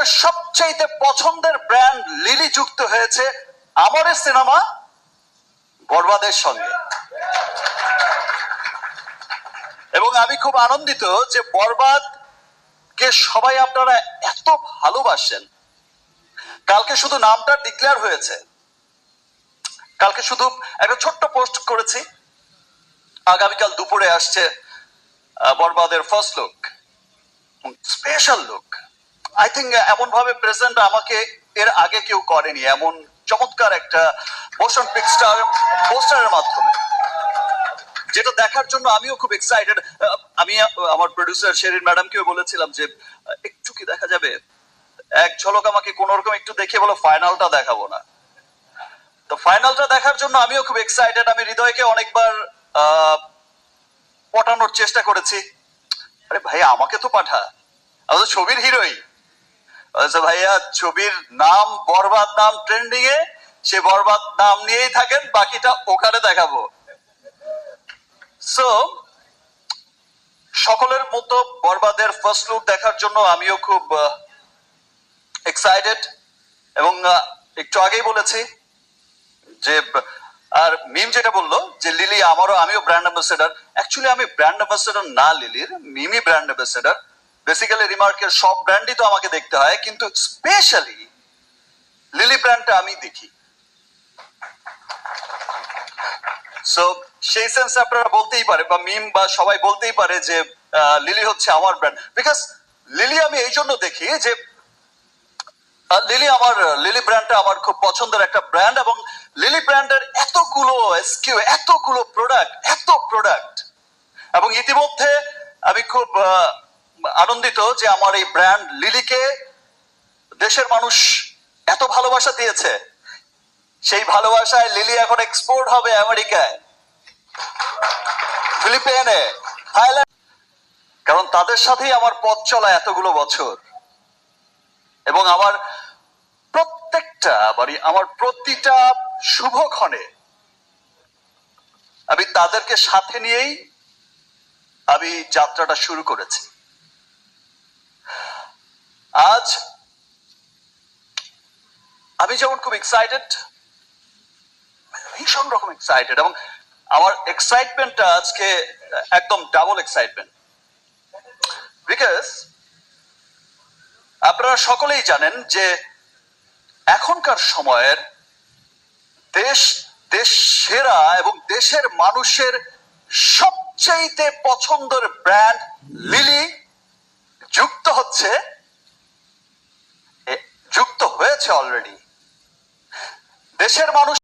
দেশের সবচাইতে পছন্দের ব্র্যান্ড লিলি যুক্ত হয়েছে আমাদের সিনেমা বরবাদের সঙ্গে। এবং আমি খুব আনন্দিত যে বরবাদ কে সবাই আপনারা এত ভালোবাসেন। কালকে শুধু নামটা ডিক্লেয়ার হয়েছে। কালকে শুধু একটা ছোট্ট পোস্ট করেছি। আগামীকাল দুপুরে আসছে বরবাদের first look special look I think এমন ভাবে প্রেজেন্ট আমাকে এর আগে কেউ করেনি, এমন চমৎকার একটা মোশন পিকস্টার পোস্টারের মাধ্যমে। যেটা দেখার জন্য আমিও খুব এক্সাইটেড আমি আমার প্রডিউসার শেরিন ম্যাডামকেও বলেছিলাম যে একটু কি দেখা যাবে? এক ঝলক আমাকে কোন রকম একটু দেখে বলো ফাইনালটা দেখাবো না। তো ফাইনালটা দেখার জন্য আমিও খুব এক্সাইটেড আমি হৃদয়কে অনেকবার পটানোর চেষ্টা করেছি। আরে ভাই, আমাকে তো পাঠা। আমি তো ছবির হিরোই। বলছে ভাইয়া ছবির নাম, বরবাদ নাম ট্রেন্ডিং এ, সে বরবাদ নাম নিয়েই থাকেন, বাকিটা ওখানে দেখাবো। সো সকলের মতো বরবাদের ফার্স্ট লুক দেখার জন্য আমিও খুব এক্সাইটেড এবং একটু আগেই বলেছি যে, আর মিম যেটা বলল, যে লিলি আমারও, আমিও ব্র্যান্ড অ্যাম্বাসেডার অ্যাকচুয়ালি আমি ব্র্যান্ড অ্যাম্বাসেডার না লিলির মিমি ব্র্যান্ড অ্যাম্বাসেডার বেসিক্যালি রিমার্কের সব ব্র্যান্ডই তো আমাকে দেখতে হয়, কিন্তু স্পেশালি লিলি ব্র্যান্ডটা আমি দেখি। সো সেই সেন্স আপনারা বলতেই পারে, বা মিম বা সবাই বলতেই পারে যে লিলি হচ্ছে আমার ব্র্যান্ড বিকজ লিলি আমি এই জন্য দেখি যে লিলি আমার লিলি ব্র্যান্ডটা আমার খুব পছন্দের একটা ব্র্যান্ড এবং লিলি ব্র্যান্ডের এতগুলো এসকিউ এতগুলো প্রোডাক্ট এত প্রোডাক্ট এবং ইতিমধ্যে আমি খুব আনন্দিত যে আমার এই ব্র্যান্ড লিলিকে দেশের মানুষ এত ভালোবাসা দিয়েছে। সেই ভালোবাসায় লিলি এখন এক্সপোর্ট হবে আমেরিকায়। ফিলিপিনে থাইল্যান্ড। কারণ তাদের সাথেই আমার পথ চলা এতগুলো বছর। এবং আমার প্রত্যেকটা মানে আমার প্রতিটা শুভক্ষণে আমি তাদেরকে সাথে নিয়েই আমি যাত্রাটা শুরু করেছি। আজ আমি যেমন খুব এক্সাইটেড ভীষণ রকম এক্সাইটেড এবং আমার এক্সাইটমেন্টটা আজকে একদম ডাবল এক্সাইটমেন্ট বিকজ আপনারা সকলেই জানেন যে এখনকার সময়ের দেশ দেশ সেরা এবং দেশের মানুষের সবচাইতে পছন্দের ব্র্যান্ড লিলি যুক্ত হচ্ছে যুক্ত অলরেডি দেশের মানুষ